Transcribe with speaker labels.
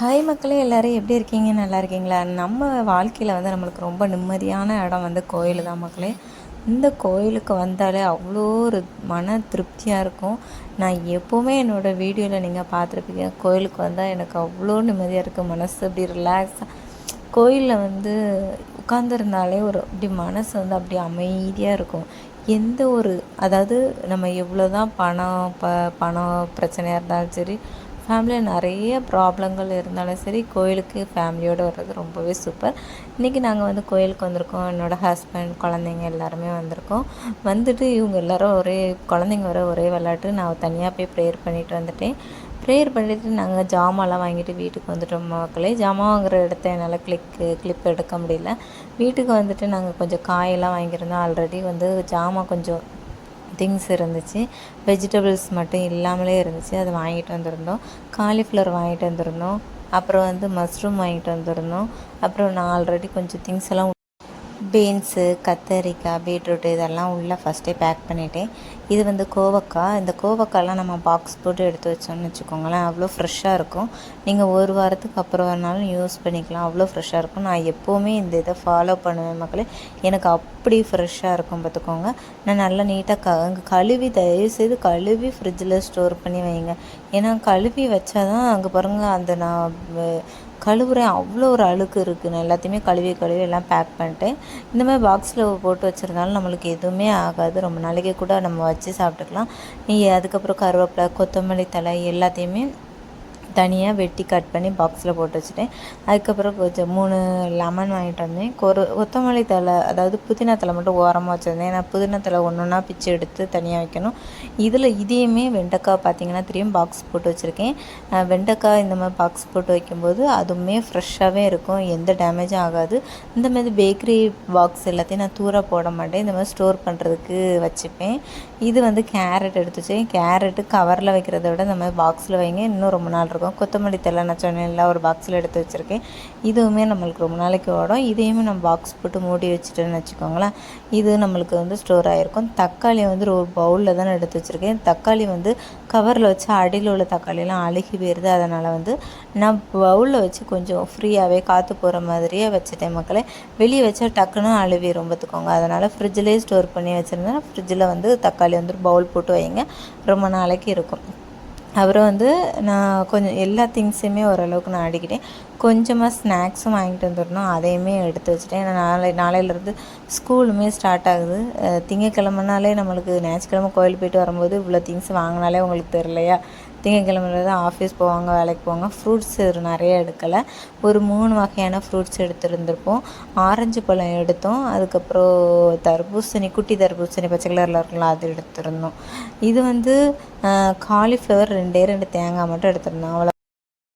Speaker 1: hi மக்களே எல்லோரும் எப்படி இருக்கீங்க நல்லா இருக்கீங்களா நம்ம வாழ்க்கையில் வந்து நம்மளுக்கு ரொம்ப நிம்மதியான இடம் வந்து கோயில் தான் மக்களே இந்த கோயிலுக்கு வந்தாலே அவ்வளோ ஒரு மன திருப்தியாக இருக்கும் நான் எப்போவுமே என்னோடய வீடியோவில் நீங்கள் பார்த்துருப்பீங்க கோயிலுக்கு வந்தால் எனக்கு அவ்வளோ நிம்மதியாக இருக்குது மனசு அப்படி ரிலாக்ஸாக கோயிலில் வந்து உட்காந்துருந்தாலே ஒரு அப்படி மனசு வந்து அப்படி அமைதியாக இருக்கும் எந்த ஒரு அதாவது நம்ம எவ்வளோ தான் பணம் ப பணம் பிரச்சனையாக இருந்தாலும் சரி ஃபேமிலியில் நிறைய ப்ராப்ளங்கள் இருந்தாலும் சரி கோயிலுக்கு ஃபேமிலியோடு வர்றது ரொம்பவே சூப்பர் இன்றைக்கி நாங்கள் வந்து கோயிலுக்கு வந்திருக்கோம் என்னோடய ஹஸ்பண்ட் குழந்தைங்க எல்லாருமே வந்திருக்கோம் வந்துட்டு இவங்க எல்லோரும் ஒரே குழந்தைங்க வர ஒரே விளாட்டு நான் தனியாக போய் ப்ரேயர் பண்ணிட்டு வந்துட்டேன் ப்ரேயர் பண்ணிவிட்டு நாங்கள் ஜாமான்லாம் வாங்கிட்டு வீட்டுக்கு வந்துட்டோம் மக்களே ஜாமான் வாங்குகிற இடத்த என்னால் கிளிக்கு கிளிப் எடுக்க முடியல வீட்டுக்கு வந்துட்டு நாங்கள் கொஞ்சம் காயெல்லாம் வாங்கியிருந்தோம் ஆல்ரெடி வந்து ஜாமான் கொஞ்சம் திங்ஸ் இருந்துச்சு வெஜிடபிள்ஸ் மட்டும் இல்லாமலே இருந்துச்சு அதை வாங்கிட்டு வந்திருந்தோம் காலிஃப்ளவர் வாங்கிட்டு வந்திருந்தோம் அப்புறம் வந்து மஷ்ரூம் வாங்கிட்டு வந்திருந்தோம் அப்புறம் நான் ஆல்ரெடி கொஞ்சம் திங்ஸ் எல்லாம் பீன்ஸு கத்தரிக்காய் பீட்ரூட் இதெல்லாம் உள்ளே ஃபஸ்ட்டே பேக் பண்ணிட்டேன் இது வந்து கோவக்காய் இந்த கோவக்காயெலாம் நம்ம பாக்ஸ் போட்டு எடுத்து வச்சோம்னு வச்சுக்கோங்களேன் அவ்வளோ ஃப்ரெஷ்ஷாக இருக்கும் நீங்கள் ஒரு வாரத்துக்கு அப்புறம் வேணாலும் யூஸ் பண்ணிக்கலாம் அவ்வளோ ஃப்ரெஷ்ஷாக இருக்கும் நான் எப்போவுமே இந்த இதை ஃபாலோ பண்ணுவேன் மக்களே எனக்கு அப்படி ஃப்ரெஷ்ஷாக இருக்கும் பார்த்துக்கோங்க நான் நல்லா நீட்டாக க கழுவி தயவுசெய்து கழுவி ஃப்ரிட்ஜில் ஸ்டோர் பண்ணி வைங்க ஏன்னா கழுவி வச்சா தான் அங்கே பாருங்கள் அந்த நான் கழுவுறேன் அவ்வளோ ஒரு அழுக்கு இருக்குது நான் எல்லாத்தையுமே கழுவி கழுவி எல்லாம் பேக் பண்ணிட்டேன் இந்த மாதிரி பாக்ஸில் போட்டு வச்சுருந்தாலும் நம்மளுக்கு எதுவுமே ஆகாது ரொம்ப நாளைக்கு கூட நம்ம வச்சு சாப்பிட்டுக்கலாம் நீ அதுக்கப்புறம் கருவேப்பிலை கொத்தமல்லி தலை எல்லாத்தையுமே தனியாக வெட்டி கட் பண்ணி பாக்ஸில் போட்டு வச்சுட்டேன் அதுக்கப்புறம் கொஞ்சம் மூணு லெமன் வாங்கிட்டு வந்தேன் கொரு கொத்தமல்லி தலை அதாவது புதினா தலை மட்டும் ஓரமாக வச்சுருந்தேன் ஏன்னா புதினா தலை ஒன்று ஒன்றா பிச்சு எடுத்து தனியாக வைக்கணும் இதில் இதையுமே வெண்டைக்காய் பார்த்திங்கன்னா திரும்பி பாக்ஸ் போட்டு வச்சுருக்கேன் வெண்டைக்காய் இந்த மாதிரி பாக்ஸ் போட்டு வைக்கும்போது அதுவுமே ஃப்ரெஷ்ஷாகவே இருக்கும் எந்த டேமேஜும் ஆகாது இந்த மாதிரி பேக்கரி பாக்ஸ் எல்லாத்தையும் நான் தூர போட மாட்டேன் இந்த மாதிரி ஸ்டோர் பண்ணுறதுக்கு வச்சுப்பேன் இது வந்து கேரட் எடுத்து வச்சேன் கேரட்டு கவரில் வைக்கிறத விட இந்த மாதிரி பாக்ஸில் வைங்க இன்னும் ரொம்ப நாள் இருக்கும் இருக்கும் கொத்தமல்லி தலை நான் ஒரு பாக்ஸில் எடுத்து வச்சுருக்கேன் இதுவுமே நம்மளுக்கு ரொம்ப நாளைக்கு ஓடும் இதையுமே நம்ம பாக்ஸ் போட்டு மூடி வச்சுட்டோன்னு வச்சுக்கோங்களேன் இது நம்மளுக்கு வந்து ஸ்டோர் ஆகிருக்கும் தக்காளி வந்து ஒரு பவுலில் தான் எடுத்து வச்சுருக்கேன் தக்காளி வந்து கவரில் வச்சு அடியில் உள்ள தக்காளியெலாம் அழுகி போயிடுது அதனால் வந்து நான் பவுலில் வச்சு கொஞ்சம் ஃப்ரீயாகவே காற்று போகிற மாதிரியே வச்சுட்டேன் மக்களை வெளியே வச்சா டக்குன்னு அழுவி ரொம்பத்துக்கோங்க அதனால் ஃப்ரிட்ஜ்லேயே ஸ்டோர் பண்ணி வச்சுருந்தேன் ஃப்ரிட்ஜில் வந்து தக்காளி வந்து பவுல் போட்டு வைங்க ரொம்ப நாளைக்கு இருக்கும் அப்புறம் வந்து நான் கொஞ்சம் எல்லா திங்ஸையுமே ஓரளவுக்கு நான் அடிக்கிட்டேன் கொஞ்சமாக ஸ்நாக்ஸும் வாங்கிட்டு வந்துடணும் அதையுமே எடுத்து வச்சுட்டேன் ஏன்னா நாளை நாளையிலேருந்து ஸ்கூலுமே ஸ்டார்ட் ஆகுது திங்கக்கிழமைனாலே நம்மளுக்கு ஞாயிற்றுக்கிழமை கோயில் போயிட்டு வரும்போது இவ்வளோ திங்ஸ் வாங்கினாலே உங்களுக்கு தெரிலையா திங்கக்கிழமையில தான் ஆஃபீஸ் போவாங்க வேலைக்கு போவாங்க ஃப்ரூட்ஸ் நிறைய எடுக்கலை ஒரு மூணு வகையான ஃப்ரூட்ஸ் எடுத்துருந்துருப்போம் ஆரஞ்சு பழம் எடுத்தோம் அதுக்கப்புறம் தர்பூசணி குட்டி தர்பூசணி பச்சை கலரில் இருக்கலாம் அது எடுத்துருந்தோம் இது வந்து காலிஃப்ளவர் ரெண்டே ரெண்டு தேங்காய் மட்டும் எடுத்திருந்தோம் அவ்வளோ